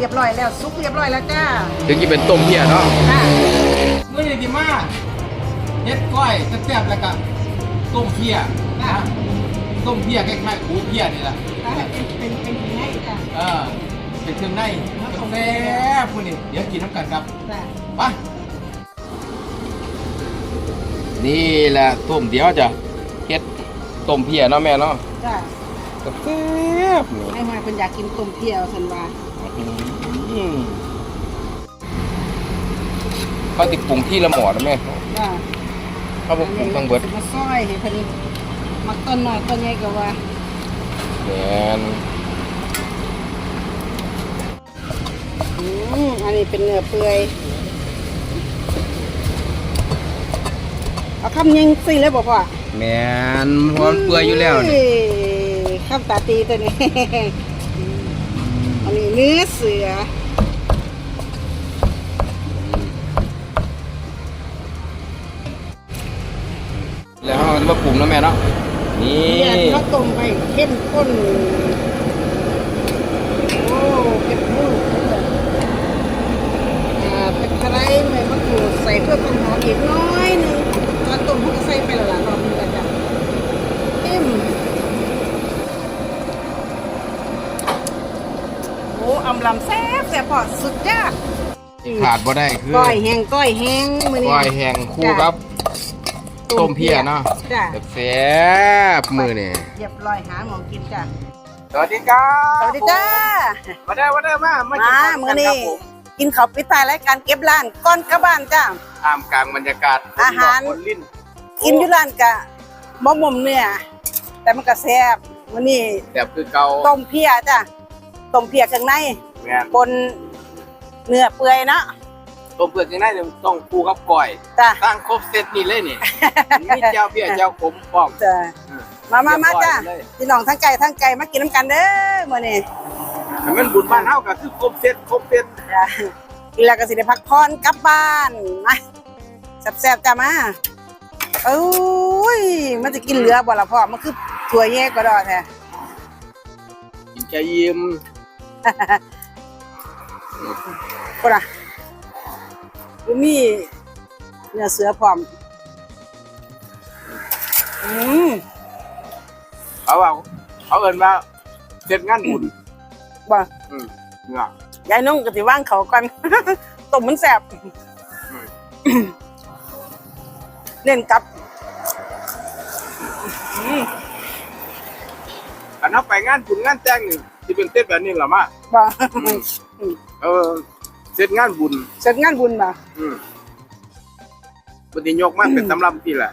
ต้มไปเรียบร้อยแล้วซุกเรียบร้อยแล้วจ้าถึงจะเป็นต้มเพี้ยเนาะค่ะ เมื่อนี้ดีมากเฮ็ดก้อยแซ่บๆแล้วก็ต้มเพี้ยนะต้มเพี้ยคล้ายๆอูเพี้ยนี่แหละเป็นเป็นเป็นยังไงจ้าเออเป็นเครื่องในแซ่บพวกนี้เดี๋ยวกินน้ำกันครับจ้าไปนี่แหละต้มเดี๋ยวจะเฮ็ดต้มเพี้ยเนาะแม่เนาะจ้าก็แซ่บนี่ให้มาเป็นอยากกินต้มเพียวสันว่าอืม เขาติดปรุงที่ละหมอนะแม่จ้าเขาบอกปรุงทั้งเบิดมาซอยให้เพิ่นมักต้นน้อยต้นใหญ่ก็ว่าแมนอืมอันนี้เป็นเนื้อเปื่อยเอาคำยิงสิเลยบอกว่าแมนเพราะมันเปื่อยอยู่แล้วนี่ ข้ามตาตีตัวนี้อันนี้ เนื้อเสือ แล้วเราจะมาปรุงนะแม่เนาะนี่เนี่ยที่เขาต้มไปเข้มข้น โอ้เก็บมูกอ่าตะไคร้ใบมะกรูดใส่เพื่อความหอมอีกน้อยหนึงตอนต้มเขาก็ใส่ไปและละรอบนึงแล้วจ้ะเข้มโอ้อำลำแซ่บแซ่บพอสุดยอดขาดบ่ได้คือก้อยแห้งก้อยแห้งมื้อนี้ก้อยแห้งคู่ครับต้มเพี้ยเนาะจ้ะแซ่บๆมือนี่เรียบร้อยหาหมองกินจ้ะสวัสดีครับสวัสดีจ้ามาได้มาได้มามากิมาข้าวมื้อกันี้ครับผมกินข้าวปิดท้ายรายการเก็บร้านก้อนกลับบ้านจ้าท่ามกลางบรรยากาศอาหารคนลิ้นกินอยู่ร้านกะบ่หม่มเนื้อแต่มันก็แซ่บมื้อนี้แบบคือเก่าต้มเพียจ้ะ ต้มเพียเครื่องในแม่นบนเนื้อเปื่อยเนาะต้มเปลือกยังไงต้องคู่กับก้อยจ้ะตั้งครบเซตนี่เลยนี่ มีเจ้าเพี้ยเจ้าขมป้อมจ้ะมามามาจ้ะเรียบร้อยเลยพี่น้องทั้งไก่ทั้งไก่มากินน้ำกันเด้อมื้อนี้ให้มันบุญบ้านเฮาก็คือครบเซตครบเซตจ้ะกินแล้วก็สิได้พักผ่อนกลับบ้านมาแซ่บๆจ้ะมาโอ้ยมันจะกินเหลือบ่ล่ะพ่อมันคือถั่วแยกก็ดอแท้กินแค่ยิ้ม ก็ล่ะกูมีเนื้อเสือพร้อมอืมเขาว่าเขาเอิ้นว่าเสร็จงานบุญบ่อืมเนี่ยยายนุ่งก็สิว่างเขาก่อนต้มมันแสบเล่นกับอันเฮาไปงานบุญงานแต่งนี่ สิเป็นเต้นแบบนี้ล่ะมาบ่เออเสร็จงานบุญเสร็จงานบุญบ่อืมปฏิยกมาเป็นสำรับที่แหละ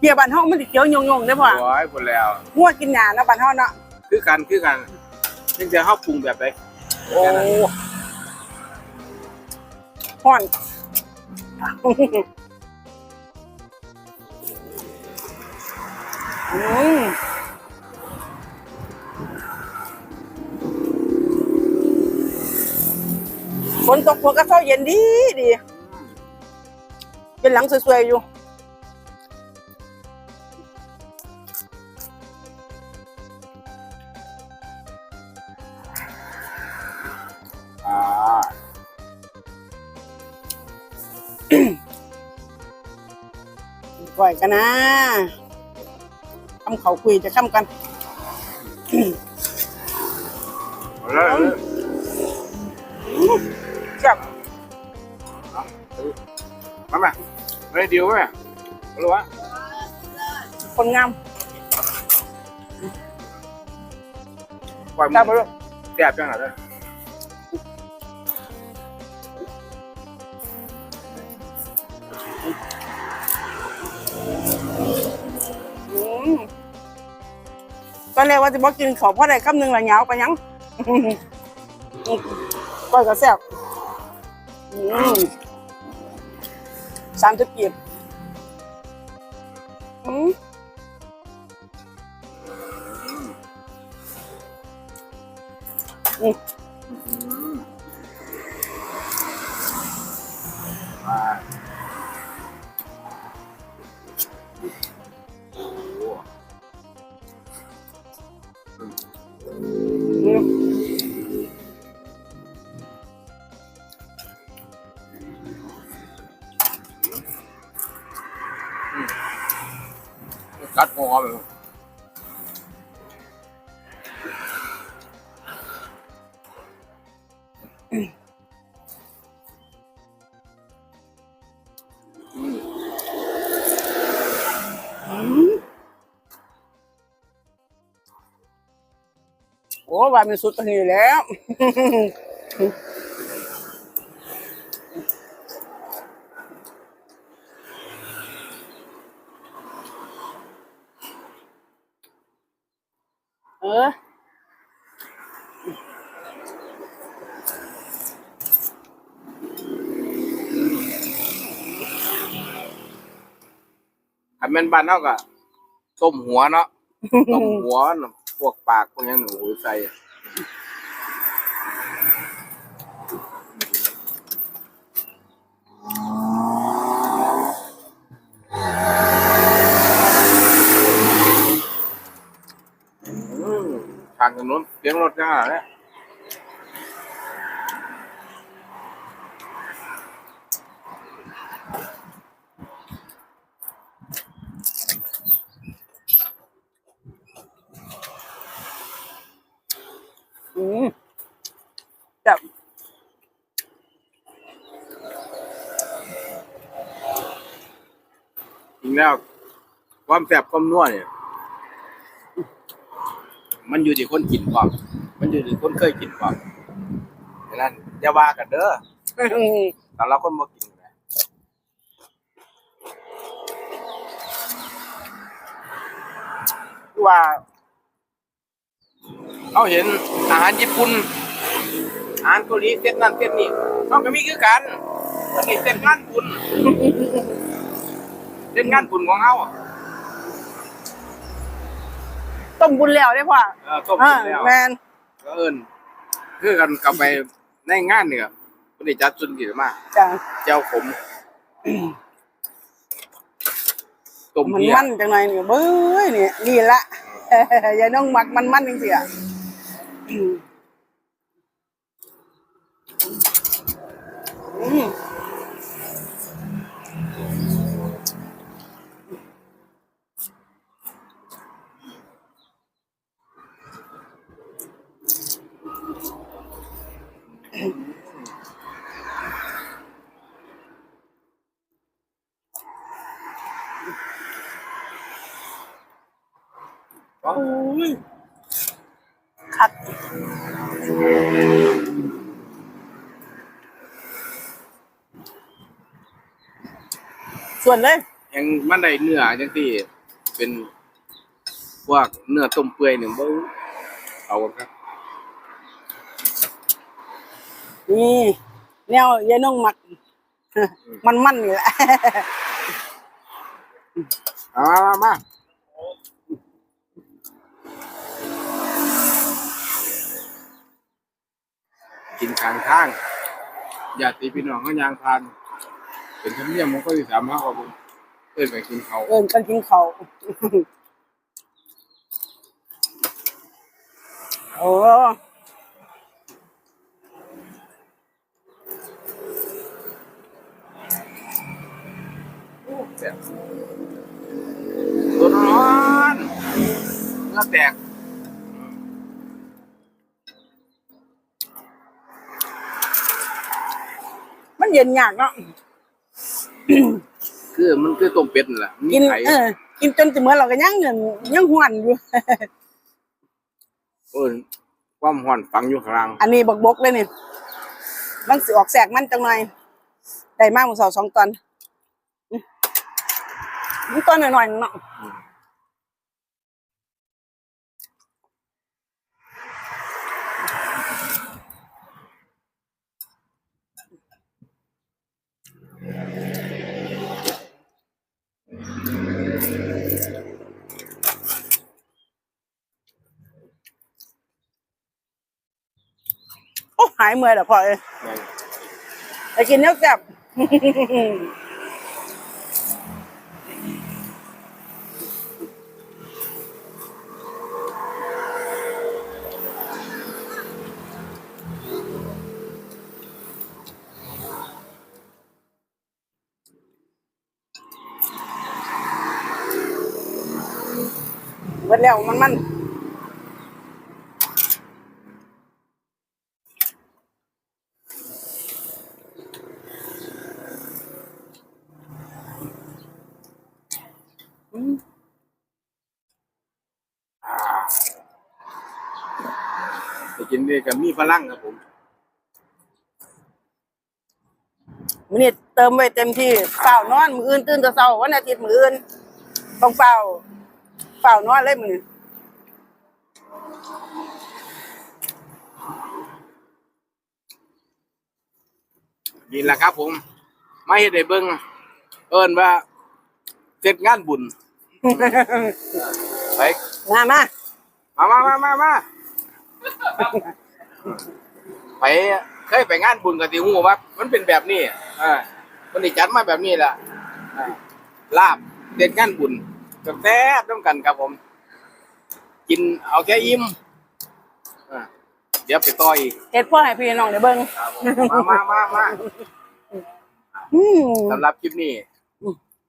เบียร์บ้านเฮามันสิเขียวยงๆเด้อพ่อโอ้ยหมดแล้วงัวกินหญ้าเนาะบ้านเฮาเนาะคือกันคือกันนึงจะเฮาปรุงแบบไหนโอ้ฮ้อนอืม ฝนตกฝนก็เข้าเย็นดีดี เป็นหลังสวยๆอยู่อ่าก่อยกันนะคำเขาคุยจะค้ำกันเอ มาแม่ไม่ได้ดีลไหมแม่ไม่รู้วะคนงามปล่อยจับมัมานลูกแซ่บจังหวะเลยอืมตอนแรกว่าจะบอกกินขอเพราะอะไรคำหนึ่งละเหงาไปยังก้อยก็แซ่บอืม สามสิบกีบอืมอืมมา กัดงอไปโอ้ว่ามีสุดตัวนี้แล้ว เอออันแม่นบ้านเฮาก็ต้มหัวเนาะ ต้มหัวน่ะพวกปากพวกหยังหนูใส่อืมทาง ถนนเสียงรถจังหวะเนี่ยอืมจับจริงแล้วความแซ่บความนัวเนี่ย มันอยู่ที่คนกินความ มันอยู่ที่คนเคยกินความดังนั้นอย่าว่ากันเด้อสำหรับคนบ่กินนะว่าเขาเห็นอาหารญี่ปุ่นอาหารเกาหลีเส้นนั้นเส้นนี้เขาก็มีคือกันนนี้เส้นงานบุญเส้นงานบุญของเขาอะ ต้ มบุญแล้วได้พ่อเออต้มอ่ากินแล้วแมนก็เอิญคือกันกลับไปในงานเนี่ยคนได้จัดจุนกี่มาจ้ะเจ้าผมต้มมันเพียมันจังหน่อยนี่เบ้ยนี่นี่ละอย่าน้องหมักมันมันจริงสิอะอืม ยคักส่วนเลย ยังมันได้เนื้อจังที่เป็นพวกเนื้อต้มเปื่อยหนึ่งเบ้เอาครับนี่แนวยายน้องหมักมันมันนี่แหละ เอามามา กินข้างทางญาติพี่น้องเขายางพาน เป็นธรรมเนียมของเขาที่สามารถเอาไปเอิ้นไปกินเขาวเอินกันกินเขาวโอ้แบบตัวร้อนเนื้อแตก ย็นยากเนาะคือมันคือต้มเป็ดนั่นแหละมีกินไข่เออกินจนจะเหมื่อนเราก็ยังเงินยังหวนอยู่ เออความห่อนฝังอยู่ข้างล่างอันนี้บกบกๆเลยนี่มันสิออกแสกมันจังหน่อยได้มากหมูสาวสองตอนอืมมันตอนหน่อยๆนึงเนาะโอ้ หายเมื่อยแล้วพอเอ้ยไปกินเนื้อแซ่บเบิดแล้วมันมันอืม ไปกิ นนี่ก็มีพลังครับผมมื้อนี้เติมไว้เต็มที่เฝ้านอน มื้ออื่นตื่นแต่เช้าวันอาทิตย์มื้ออื่นต้องเฝ้าเฝ้านอนเลยมื้อนี้นี่แหละครับผมไม่ให้ได้เบิ่งเอิ้นว่าเสร็จงานบุญ ไป มามา มามามามามา ไปเคยไปงานบุญกับติฮู้ว่า มันเป็นแบบนี้เอ่ามันได้จัดมาแบบนี้แหละอ่าลาบเด็ดงานบุญแซ่บๆต้องกันครับผม กินเอาแค่อิ่มอ่าเดี๋ยวไปต่ออีกเฮ็ดพ่อให้พี่น้องได้เบิ่งครับผมมามามามาอืมสำหรับคลิปนี้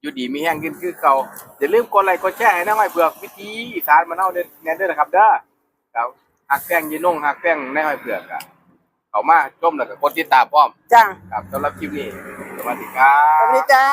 อยู่ดีมีแห้งขึ้นคือเก่าอย่าลืมกดไลค์กดแชร์ให้น้องไอ้เผือกวิธีอีสานมาเน่าเด้อแน่เด้อนะครับเด้อครับ หักแป้งยีนงหักแป้งในไอ้เผือกอะเขามาชมแล้วก็กดติดตามพร้อมจ้าครับสำหรับคลิปนี้สวัสดีครับสวัสดีจ้า